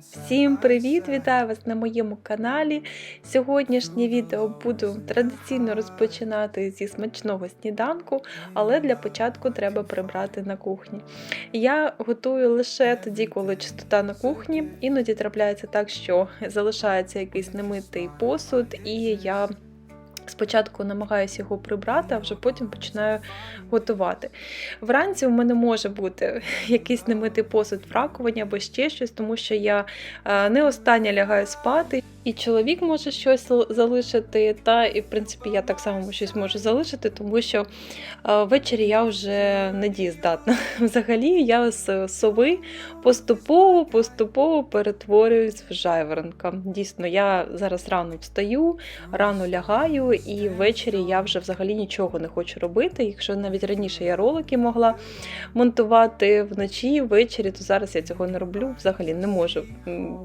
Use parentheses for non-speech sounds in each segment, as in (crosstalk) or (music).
Всім привіт! Вітаю вас на моєму каналі. Сьогоднішнє відео буду традиційно розпочинати зі смачного сніданку, але для початку треба прибрати на кухні. Я готую лише тоді, коли чистота на кухні. Іноді трапляється так, що залишається якийсь немитий посуд, і я. Спочатку намагаюся його прибрати, а вже потім починаю готувати. Вранці у мене може бути (laughs) якийсь немитий посуд в раковині або ще щось, тому що я е, не остання лягаю спати, і чоловік може щось залишити, та і в принципі я так само щось можу залишити, тому що е, ввечері я вже не дієздатна. (laughs) Взагалі я з сови поступово поступово перетворююсь в жайворонка. Дійсно, я зараз рано встаю, рано лягаю, і ввечері я вже взагалі нічого не хочу робити. Якщо навіть раніше я ролики могла монтувати вночі, ввечері, то зараз я цього не роблю. Взагалі не можу.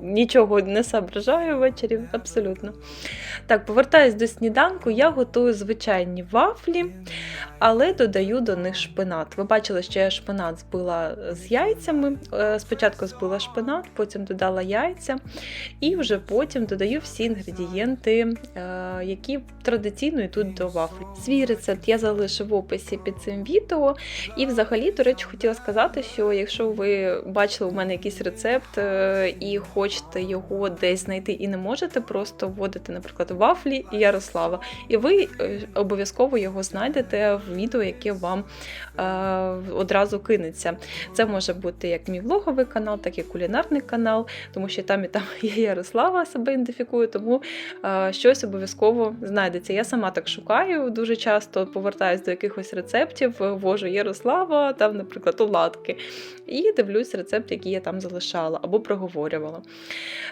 Нічого не соображаю ввечері, абсолютно. Так, повертаюсь до сніданку. Я готую звичайні вафлі, але додаю до них шпинат. Ви бачили, що я шпинат збила з яйцями. Е, Спочатку збила шпинат, потім додала яйця, і вже потім додаю всі інгредієнти, е, які традиційно йдуть до вафлі. Свій рецепт я залишу в описі під цим відео. І взагалі, до речі, хотіла сказати, що якщо ви бачили у мене якийсь рецепт е, і хочете його десь знайти і не можете, просто вводите, наприклад, вафлі Ярослава, і ви е, обов'язково його знайдете в відео, яке вам е, одразу кинеться. Це може бути як мій влоговий канал, так і кулінарний канал, тому що там і там (laughs) я Ярослава себе ідентифікую, тому е, щось обов'язково знайдеться. Я сама так шукаю дуже часто, повертаюсь до якихось рецептів, ввожу Ярослава, там, наприклад, оладки, і дивлюсь рецепт, який я там залишала або проговорювала.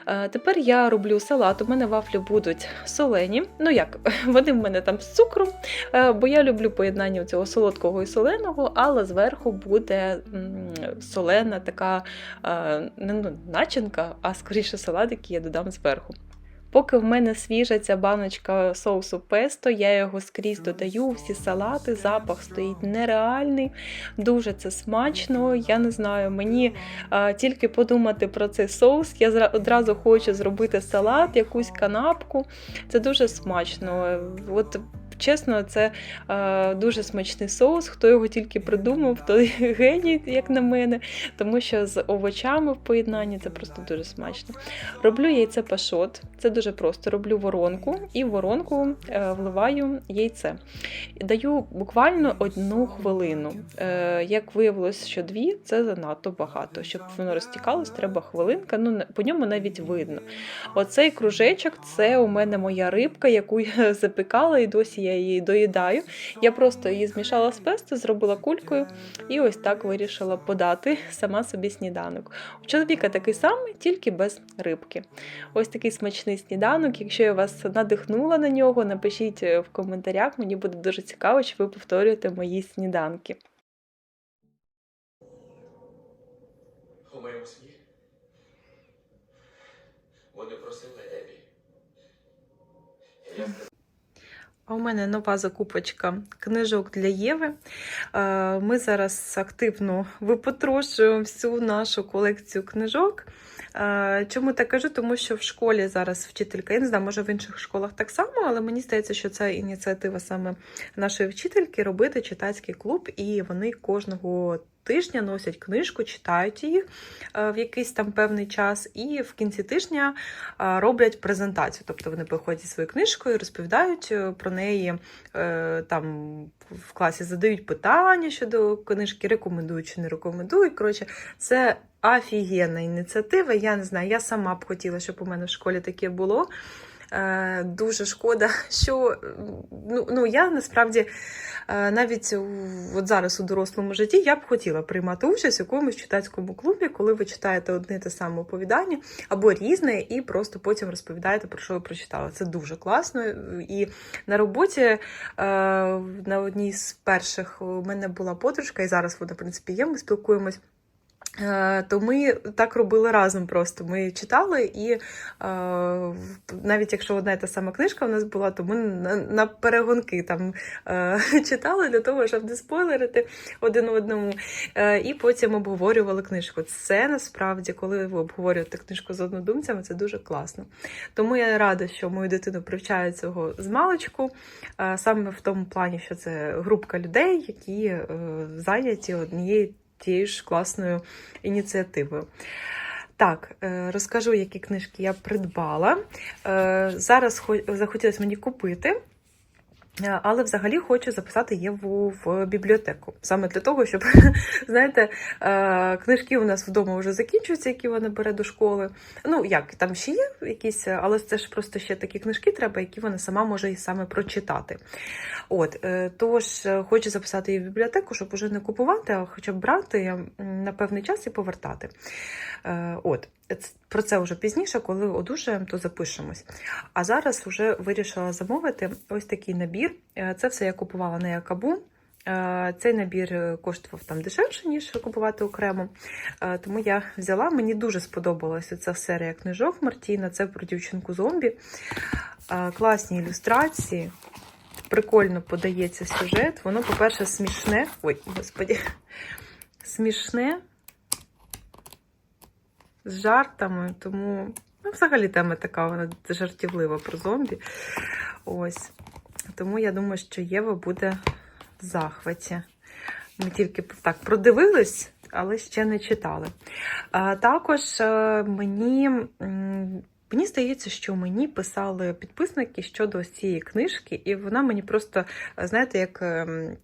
Е, Тепер я роблю салат. У мене вафлі будуть солені. Ну як, (laughs) вони в мене там з цукром, е, бо я люблю поєднання цього солодкого і соленого, але зверху буде солена така е, не ну, начинка, а скоріше салат, який я додам зверху. Поки в мене свіжа ця баночка соусу песто, я його скрізь додаю, всі салати, запах стоїть нереальний, дуже це смачно. Я не знаю, мені а, тільки подумати про цей соус, я одразу хочу зробити салат, якусь канапку. Це дуже смачно. От Чесно, це е, дуже смачний соус. Хто його тільки придумав, той (laughs) геній, як на мене, тому що з овочами в поєднанні це просто дуже смачно. Роблю яйце пашот, це дуже просто. Роблю воронку і в воронку е, вливаю яйце. Даю буквально одну хвилину. Е, як виявилось, що дві це занадто багато. Щоб воно розтікалось, треба хвилинка. Ну по ньому навіть видно. Оцей кружечок це у мене моя рибка, яку я (laughs) запікала, і досі я її доїдаю. Я просто її змішала з песто, зробила кулькою і ось так вирішила подати сама собі сніданок. У чоловіка такий самий, тільки без рибки. Ось такий смачний сніданок. Якщо я вас надихнула на нього, напишіть е, в коментарях. Мені буде дуже цікаво, чи ви повторюєте мої сніданки. Вони просили Ебі. Я А у мене нова закупочка книжок для Єви. Е, Ми зараз активно випотрошуємо всю нашу колекцію книжок. Чому так кажу? Тому що в школі зараз вчителька, я не знаю, може в інших школах так само, але мені здається, що це ініціатива саме нашої вчительки робити читацький клуб, і вони кожного тижня носять книжку, читають її е, в якийсь там певний час, і в кінці тижня роблять презентацію. Тобто вони приходять зі своєю книжкою, розповідають е, про неї е, там в класі, задають питання щодо книжки, рекомендують чи не рекомендують. Коротше, це офігенна ініціатива. Я не знаю, я сама б хотіла, щоб у мене в школі таке було. Е, Дуже шкода, що ну, ну я насправді е, навіть от зараз у дорослому житті я б хотіла приймати участь у якомусь читацькому клубі, коли ви читаєте одне те саме оповідання або різне, і просто потім розповідаєте про що ви прочитали. Це дуже класно. І на роботі е, на одній з перших у мене була подружка, і зараз вона, в принципі, є. Ми спілкуємось. Е, То ми так робили разом просто. Ми читали, і е, навіть якщо одна і та сама книжка в нас була, то ми на, перегонки там е, (laughs) читали для того, щоб не спойлерити один одному. І потім обговорювали книжку. Це насправді, коли ви обговорюєте книжку з однодумцями, це дуже класно. Тому я рада, що мою дитину привчають цього з маличку, саме в тому плані, що це групка людей, які зайняті однією тією ж класною ініціативою. Так, е, розкажу, які книжки я придбала. Е, Зараз захотілося мені купити. Е, Але взагалі хочу записати Єву в бібліотеку. Саме для того, щоб, (laughs) знаєте, е, книжки у нас вдома вже закінчуються, які вона бере до школи. Ну, як, там ще є якісь, але це ж просто ще такі книжки треба, які вона сама може і саме прочитати. От, е, тож хочу записати її в бібліотеку, щоб уже не купувати, а хоча б брати на певний час і повертати. От, про це вже пізніше, коли одужаємо, то запишемось. А зараз вже вирішила замовити ось такий набір. Е, Це все я купувала на Якабу. Е, Цей набір е, коштував там дешевше, ніж купувати окремо. Тому я взяла. Мені дуже сподобалася ця серія книжок Мартіна. Це про дівчинку зомбі. Класні ілюстрації. Прикольно подається сюжет. Воно, по-перше, смішне. Ой, господі. Смішне. З жартами, тому ну, взагалі тема така, вона жартівлива про зомбі. Ось. Тому я думаю, що Єва буде в захваті. Ми тільки так продивились, але ще не читали. Також е, мені. Мені здається, що мені писали підписники щодо цієї книжки, і вона мені просто, знаєте, як ем,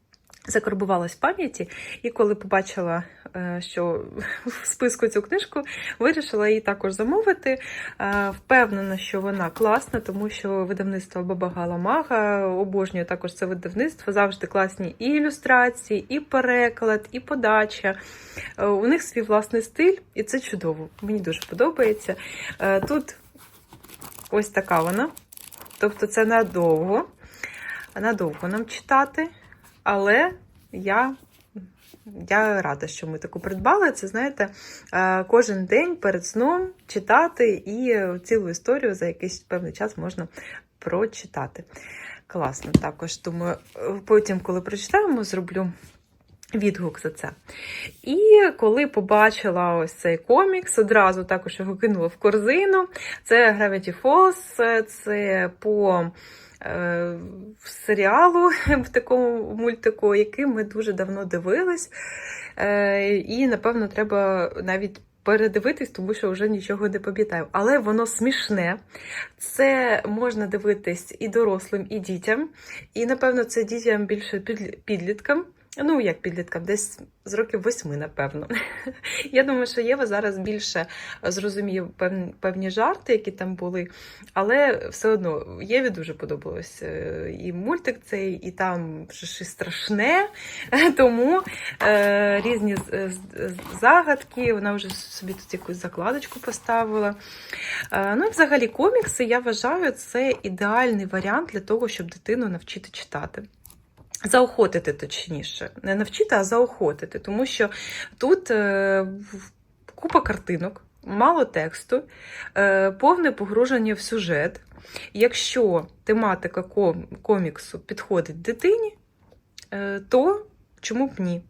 закарбувалась в пам'яті. І коли побачила, е, що в списку цю книжку, вирішила її також замовити. Е, Впевнена, що вона класна, тому що видавництво Баба Галамага обожнює також це видавництво. Завжди класні і ілюстрації, і переклад, і подача. Е, У них свій власний стиль, і це чудово. Мені дуже подобається. Тут ось така вона. Тобто це надовго. Надовго нам читати. Але я, я рада, що ми таку придбали. Це, знаєте, е, кожен день перед сном читати і цілу історію за якийсь певний час можна прочитати. Класно, також думаю, е, потім, коли прочитаємо, зроблю. Відгук за це. І коли побачила ось цей комікс, одразу також його кинула в корзину. Це Gravity Falls, це по е, серіалу (laughs) в такому мультику, який ми дуже давно дивились. Е, і, напевно, треба навіть передивитись, тому що вже нічого не пам'ятаю. Але воно смішне. Це можна дивитись і дорослим, і дітям. І, напевно, це дітям більше підліткам. Ну, як підліткам, десь з років восьми, напевно. (laughs) Я думаю, що Єва зараз більше зрозуміє певні, жарти, які там були. Але все одно Єві дуже подобалось е, і мультик цей, і там щось страшне. (laughs) Тому е, різні загадки. Вона вже собі тут якусь закладочку поставила. Е, ну взагалі комікси, я вважаю, це ідеальний варіант для того, щоб дитину навчити читати. Заохотити, точніше, не навчити, а заохотити, тому що тут е, купа картинок, мало тексту, е, повне погруження в сюжет. Якщо тематика коміксу підходить дитині, е, то чому б ні?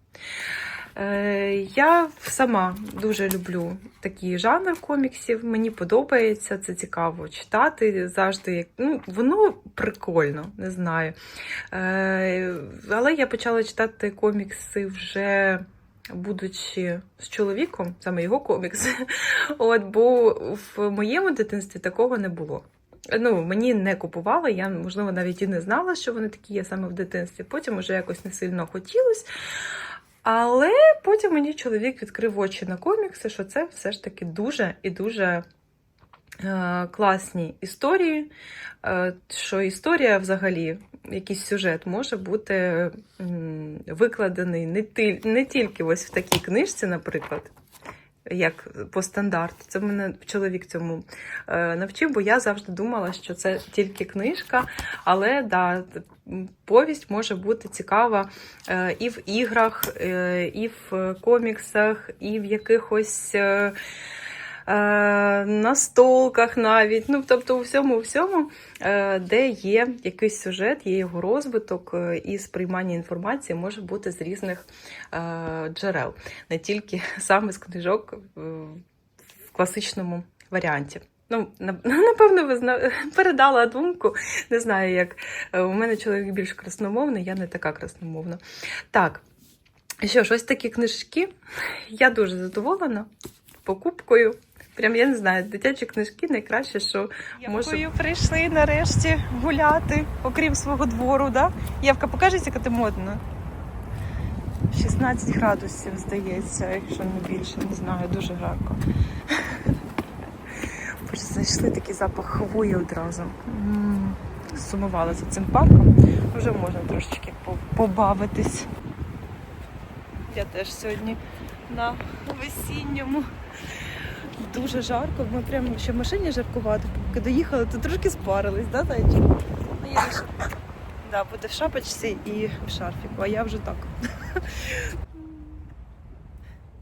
Е, Я сама дуже люблю такий жанр коміксів. Мені подобається, це цікаво читати. Завжди ну, воно прикольно, не знаю. Е, Але я почала читати комікси вже. Будучи з чоловіком, саме його комікс, (laughs) от бо в моєму дитинстві такого не було. Ну, мені не купували, я, можливо, навіть і не знала, що вони такі є саме в дитинстві. Потім уже якось не сильно хотілося. Але потім мені чоловік відкрив очі на комікси, що це все ж таки дуже і дуже е, класні історії. Е, що історія взагалі, якийсь сюжет може бути викладений не тільки ось в такій книжці, наприклад. Як по стандарту. Це мене чоловік цьому е, навчив, бо я завжди думала, що це тільки книжка, але да, повість може бути цікава е, і в іграх, е, і в коміксах, і в якихось. Е, е, настолках навіть, ну тобто у всьому, у всьому, е, де є якийсь сюжет, є його розвиток е, і сприймання інформації може бути з різних джерел, не тільки (laughs) саме з книжок в класичному варіанті. Ну, (laughs) напевно, ви зна... (laughs) передала думку. Не знаю, як у мене чоловік більш красномовний, я не така красномовна. Так, що ж, ось такі книжки. Я дуже задоволена покупкою. Прям я не знаю, дитячі книжки найкраще, що може. Якою прийшли нарешті гуляти, окрім свого двору, да? Євка, покажись, яка ти модна. 16 градусів, здається, якщо не більше, не знаю, дуже жарко. (laughs) Боже, знайшли такий запах хвої одразу. Сумувала за цим парком. Вже можна трошечки побавитись. Я теж сьогодні на весінньому. Дуже жарко. Ми прямо ще в машині жаркувати. Поки доїхали, то трошки спарились, да, зайчик? Ну, я лише- Да, буде в шапочці і в шарфіку, а я вже так.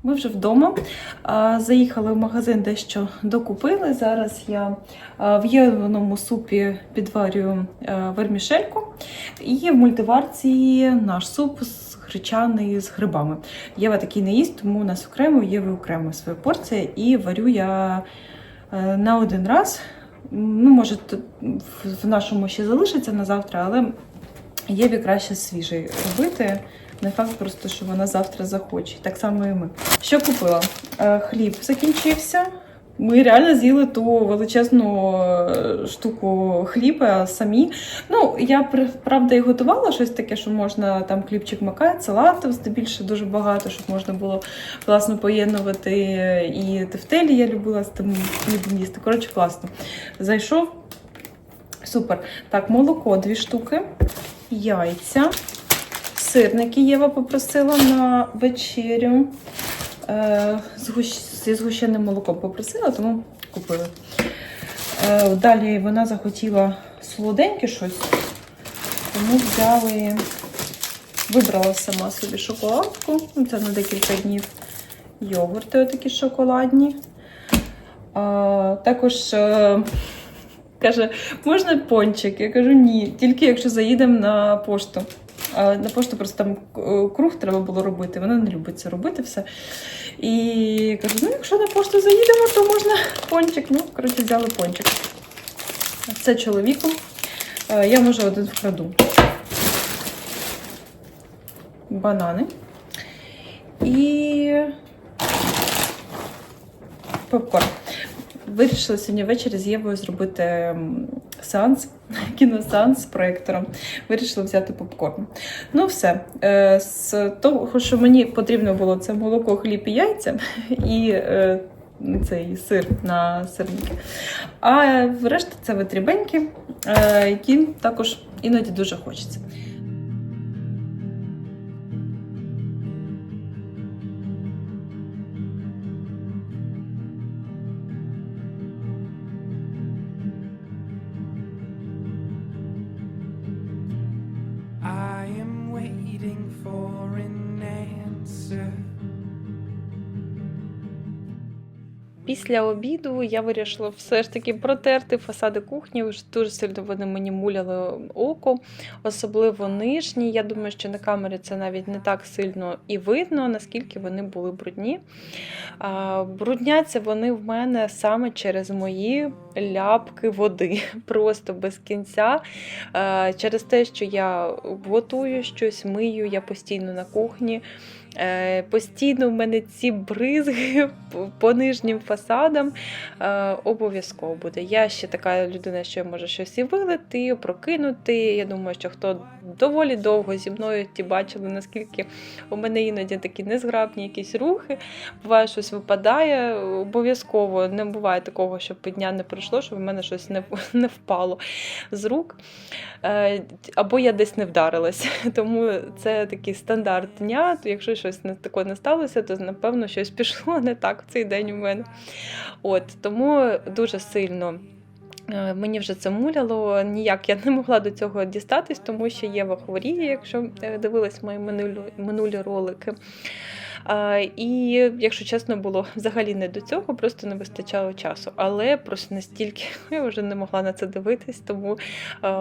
Ми вже вдома. Заїхали в магазин, дещо докупили. Зараз я в євному супі підварюю вермішельку. І в мультиварці наш суп з гречаний з грибами. Єва такий не їсть, тому у нас окремо, Єви окремо своя порція. І варю я е, на один раз. Ну, може, в нашому ще залишиться на завтра, але Єві краще свіжий робити. Не факт просто, що вона завтра захоче. Так само і ми. Що купила? Е, Хліб закінчився. Ми реально з'їли ту величезну е, штуку хліба самі. Ну, я правда і готувала щось таке, що можна там хлібчик макати, салатів здебільше дуже багато, щоб можна було класно поєднувати. І тефтелі я любила з тим хлібом їсти. Коротше, класно. Зайшов. Супер. Так, молоко дві штуки, яйця. Сирники Єва попросила на вечерю. Е, зі згущеним молоком попросила, тому купили. Е, далі вона захотіла солоденьке щось, тому взяли, вибрала сама собі шоколадку. Ну, Це на декілька днів. Йогурти отакі шоколадні. А, також е, каже, можна пончик? Я кажу, ні, тільки якщо заїдемо на пошту. На пошту просто там е, круг треба було робити. Вона не любить це робити все. І кажу, ну якщо на пошту заїдемо, то можна пончик. Ну, коротше, взяли пончик. Це чоловіком. Е, Я може один вкраду. Банани. І попкорн. Вирішила сьогодні ввечері з Євою зробити сеанс, кіносеанс з проєктором. Вирішила взяти попкорн. Ну, все. Е, З того, що мені потрібно було, це молоко, хліб і яйця і е, цей сир на сирники. А решта це витрібеньки, е, які також іноді дуже хочеться. Після обіду я вирішила все ж таки протерти фасади кухні. Дуже сильно вони мені муляли око, особливо нижні. Я думаю, що на камері це навіть не так сильно і видно, наскільки вони були брудні. Брудняться вони в мене саме через мої ляпки води, (laughs) просто без кінця. Через те, що я готую щось, мию, я постійно на кухні. Е, Постійно в мене ці бризги (laughs) по- нижнім фасадам е, обов'язково буде. Я ще така людина, що я можу щось і вилити, прокинути. Я думаю, що хто доволі довго зі мною ті бачили, наскільки у мене іноді такі незграбні якісь рухи. Буває, щось випадає. Обов'язково не буває такого, щоб дня не пройшло, щоб в мене щось не, (laughs) не впало з рук. Е, Або я десь не вдарилась. (laughs) Тому це такий стандарт дня. Якщо щось таке не сталося, то напевно щось пішло не так в цей день у мене. От тому дуже сильно. е, Мені вже це муляло, ніяк я не могла до цього дістатись, тому що Єва хворіє, якщо дивились дивилась мої минулі ролики. І, якщо чесно, було взагалі не до цього, просто не вистачало часу. Але просто настільки (laughs) я вже не могла на це дивитись. Тому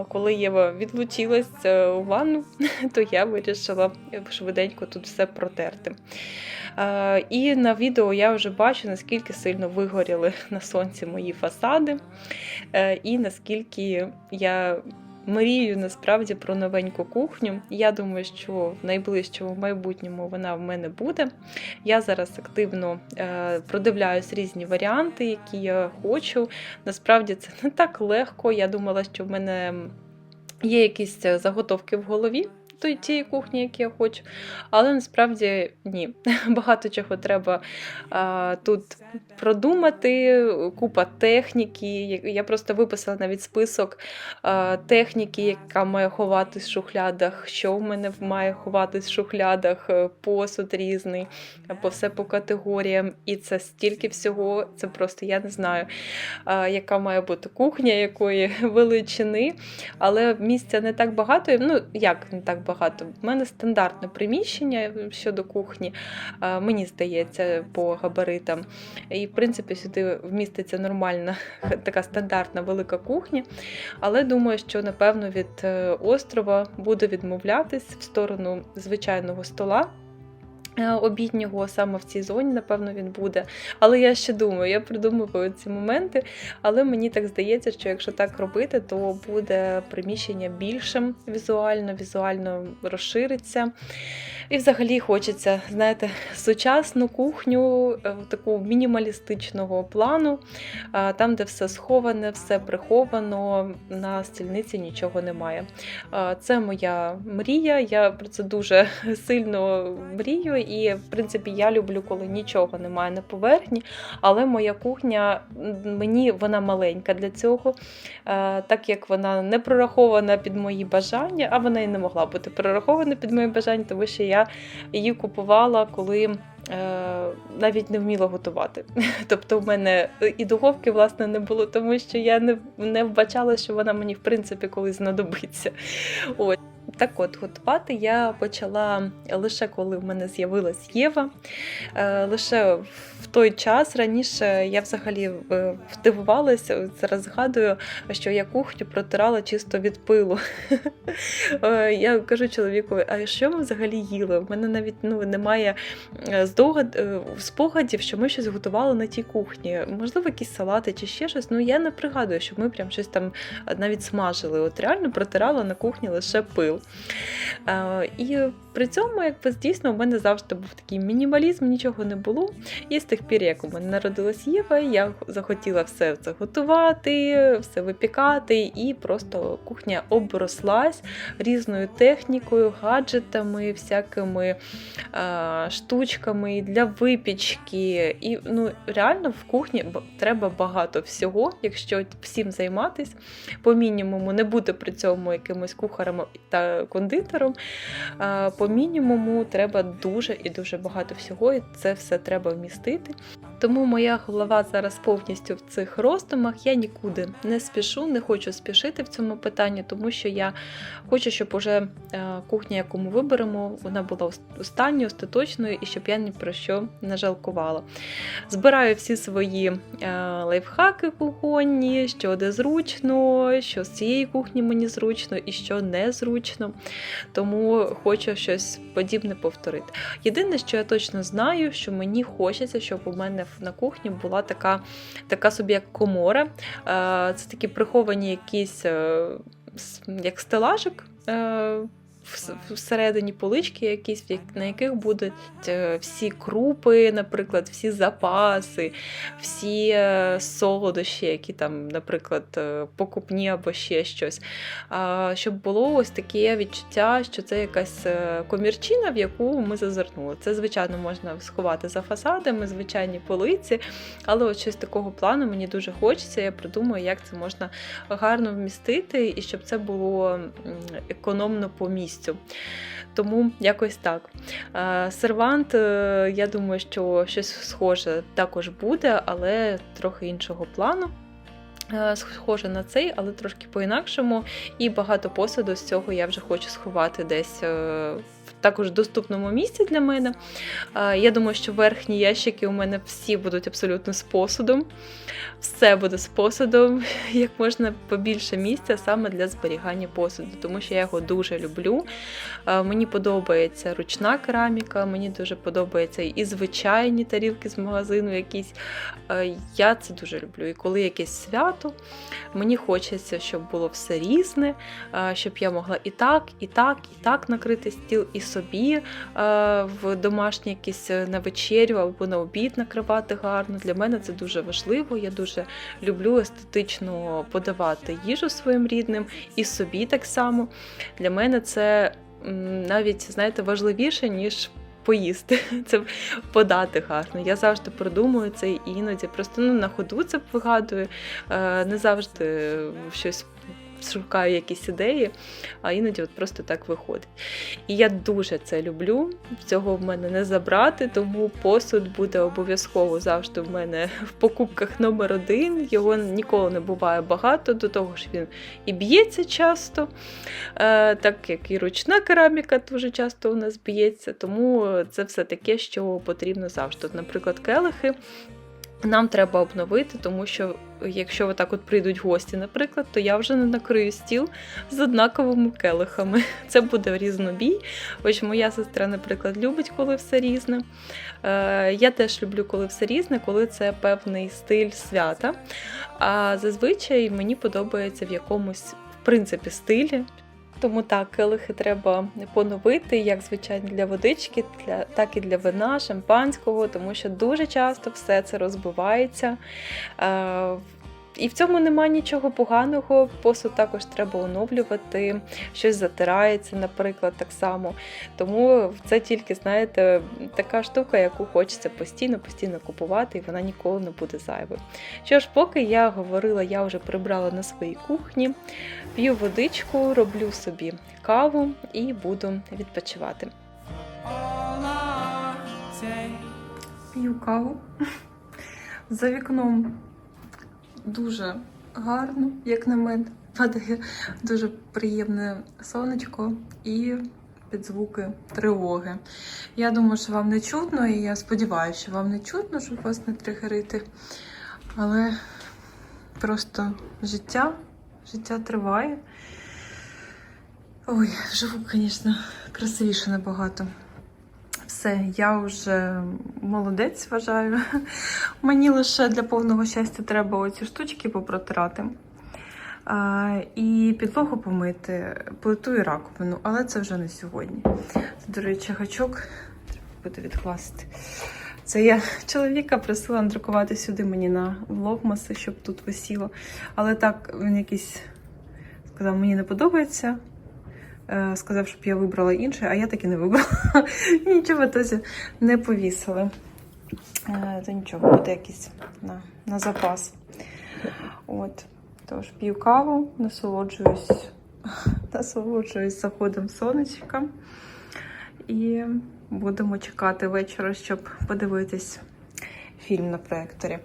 коли Єва відлучилась е, у ванну, (laughs) то я вирішила швиденько тут все протерти. І на відео я вже бачу, наскільки сильно вигоріли на сонці мої фасади, е, і наскільки я мрію насправді про новеньку кухню. Я думаю, що в найближчому майбутньому вона в мене буде. Я зараз активно е, продивляюсь різні варіанти, які я хочу. Насправді це не так легко. Я думала, що в мене є якісь е, заготовки в голові. До тієї кухні, які я хочу, але насправді ні. (laughs) Багато чого треба а, тут продумати, купа техніки. Я- просто виписала навіть список а, техніки, яка має ховатись в шухлядах, що в мене має ховатись в шухлядах, е, посуд різний, або все по категоріям. І це стільки всього, це просто я не знаю, а, яка має бути кухня, якої (laughs) величини. Але місця не так багато. Ну, як не так багато? У мене стандартне приміщення щодо кухні, мені здається, по габаритам. І, в принципі, сюди вміститься нормальна (laughs) така стандартна велика кухня. Але думаю, що напевно від е, острова буду відмовлятись в сторону звичайного стола. Е, Обіднього саме в цій зоні, напевно, він буде. Але я ще думаю, я придумую ці моменти. Але мені так здається, що якщо так робити, то буде приміщення більшим візуально, візуально розшириться. І взагалі хочеться, знаєте, сучасну кухню, е, таку мінімалістичного плану, там, де все сховане, все приховано, на стільниці нічого немає. Це моя мрія. Я про це дуже сильно мрію. І, в принципі, я люблю, коли нічого немає на поверхні. Але моя кухня мені вона маленька для цього, Е, так як вона не прорахована під мої бажання, а вона і не могла бути прорахована під мої бажання, тому що я її купувала, коли е, навіть не вміла готувати. (laughs) Тобто, в мене і духовки власне не було, тому що я не, не вбачала, що вона мені в принципі колись знадобиться. Ось. Так от, готувати я почала лише коли в мене з'явилась Єва. Е, Лише в той час раніше я взагалі е, здивувалася, зараз згадую, що я кухню протирала чисто від пилу. (laughs) Е, Я кажу чоловікові, а що ми взагалі їли? У мене навіть ну, немає здогад, спогадів, що ми щось готували на тій кухні. Можливо, якісь салати чи ще щось. Ну я не пригадую, що ми прям щось там навіть смажили. От реально протирала на кухні лише пил. Е, І при цьому, якби дійсно, у мене завжди був такий мінімалізм, нічого не було. І з тих пір, як у мене народилась Єва, я захотіла все це готувати, все випікати, і просто кухня оброслась різною технікою, гаджетами, всякими а, штучками для випічки. І ну, реально в кухні треба багато всього, якщо всім займатись, по мінімуму не бути при цьому якимось кухарем та кондитером. По мінімуму треба дуже і дуже багато всього, і це все треба вмістити. Тому моя голова зараз повністю в цих роздумах. Я нікуди не спішу, не хочу спішити в цьому питанні, тому що я хочу, щоб уже е, кухня, яку ми виберемо, вона була останньою, остаточною, і щоб я ні про що не жалкувала. Збираю всі свої е, лайфхаки кухонні, що де зручно, що з цієї кухні мені зручно і що незручно. Тому хочу щось подібне повторити. Єдине, що я точно знаю, що мені хочеться, щоб у мене на кухні була така, така собі як комора. Е, Це такі приховані якісь е, як стелажик. Вс- Всередині полички, якісь, на яких будуть е, всі крупи, наприклад, всі запаси, всі е, солодощі, які там, наприклад, е, покупні або ще щось. Щоб було ось таке відчуття, що це якась комірчина, в яку ми зазирнули. Це, звичайно, можна сховати за фасадами, звичайні полиці, але ось щось такого плану мені дуже хочеться. Я придумаю, як це можна гарно вмістити, і щоб це було економно по. Місцю. Тому якось так. Е, Сервант, е, я думаю, що щось схоже також буде, але трохи іншого плану. Е, Схоже на цей, але трошки по-інакшому. І багато посуду з цього я вже хочу сховати десь також доступному місці для мене. Я думаю, що верхні ящики у мене всі будуть абсолютно з посудом. Все буде з посудом, (laughs) як можна побільше місця саме для зберігання посуду, тому що я його дуже люблю. Мені подобається ручна кераміка, мені дуже подобаються і звичайні тарілки з магазину якісь. Я це дуже люблю. І коли якесь свято, мені хочеться, щоб було все різне, щоб я могла і так, і так, і так накрити стіл, і собі е, в домашній якийсь е, на вечерю або на обід накривати гарно. Для мене це дуже важливо. Я дуже люблю естетично подавати їжу своїм рідним і собі так само. Для мене це навіть, знаєте, важливіше, ніж. Поїсти, (laughs) це подати гарно. Я завжди продумую це і іноді просто ну, на ходу це вигадую, е, не завжди щось шукаю якісь ідеї, а іноді от просто так виходить. І я дуже це люблю. Цього в мене не забрати, тому посуд буде обов'язково завжди в мене в покупках номер один. Його ніколи не буває багато, до того ж він і б'ється часто, е, так як і ручна кераміка дуже часто у нас б'ється. Тому це все таке, що потрібно завжди. Наприклад, келихи. Нам треба обновити, тому що якщо отак от прийдуть гості, наприклад, то я вже не накрию стіл з однаковими келихами. (laughs) Це буде різнобій. Ось моя сестра, наприклад, любить, коли все різне. Е, я теж люблю, коли все різне, коли це певний стиль свята. А зазвичай мені подобається в якомусь в принципі стилі. Тому так, келихи треба поновити, як звичайно для водички, для, так і для вина, шампанського, тому що дуже часто все це розбивається. І в цьому немає нічого поганого. Посуд також треба оновлювати, щось затирається, наприклад, так само. Тому це тільки, знаєте, така штука, яку хочеться постійно, постійно купувати, і вона ніколи не буде зайвою. Що ж, поки я говорила, я вже прибрала на своїй кухні, п'ю водичку, роблю собі каву і буду відпочивати. П'ю каву. За вікном дуже гарно, як на мене. Падає дуже приємне сонечко і під звуки тривоги. Я думаю, що вам не чутно, і я сподіваюся, що вам не чутно, щоб вас не тригерити. Але просто життя, життя триває. Ой, вживу, звісно, красивіше набагато. Все, я вже молодець вважаю. (laughs) Мені лише для повного щастя треба оці штучки попротирати. А, і підлогу помити, плиту і раковину, але це вже не сьогодні. До речі, гачок треба буде відкласти. Це я чоловіка просила надрукувати сюди мені на влогмаси, щоб тут висіло. Але так він якийсь сказав, мені не подобається. Е, Сказав, щоб я вибрала інше, а я таки не вибрала. (laughs) Нічого ітозі не повісили. Е, То нічого, буде якийсь на, на запас. От. Тож п'ю каву, насолоджуюсь, (laughs) насолоджуюсь заходом сонечка. І будемо чекати вечора, щоб подивитись фільм на проєкторі.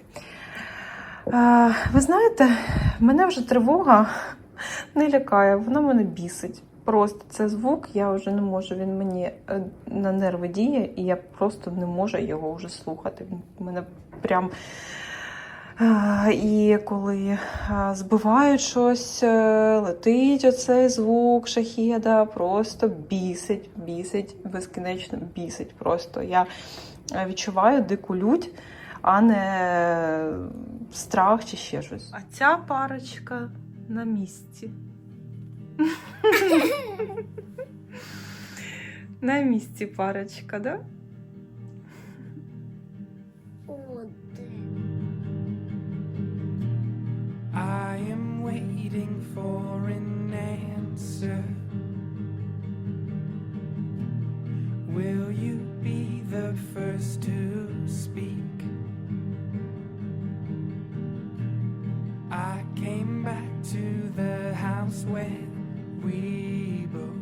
Е, Ви знаєте, мене вже тривога (laughs) не лякає, вона мене бісить. Просто це звук, я вже не можу. Він мені е, на нерви діє, і я просто не можу його вже слухати. У мене прям. е, І коли е, збивають щось, летить оцей звук шахіда, просто бісить, бісить, безкінечно бісить. Просто я відчуваю дику лють, а не страх чи ще щось. А ця парочка на місці. (laughs) На місці парочка, да? I am waiting for an answer. Will you be the first to speak? I came back to the house where we both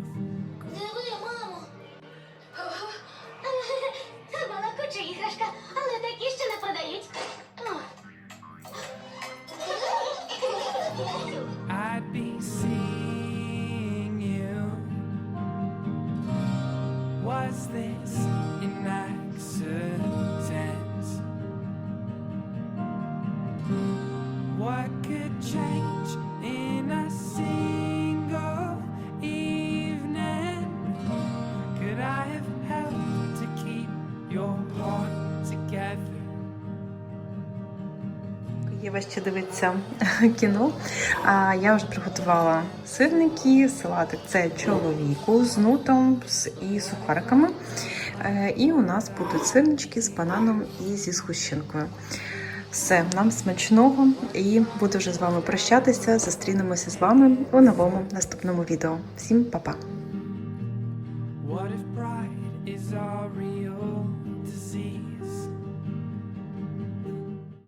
Єва ще дивиться (laughs) кіно. А я вже приготувала сирники, салатик це чоловіку з нутом і сухариками. Е, І у нас будуть сирнички з бананом і зі згущенкою. Все, нам смачного і буду вже з вами прощатися. Зустрінемося з вами у новому наступному відео. Всім па-па!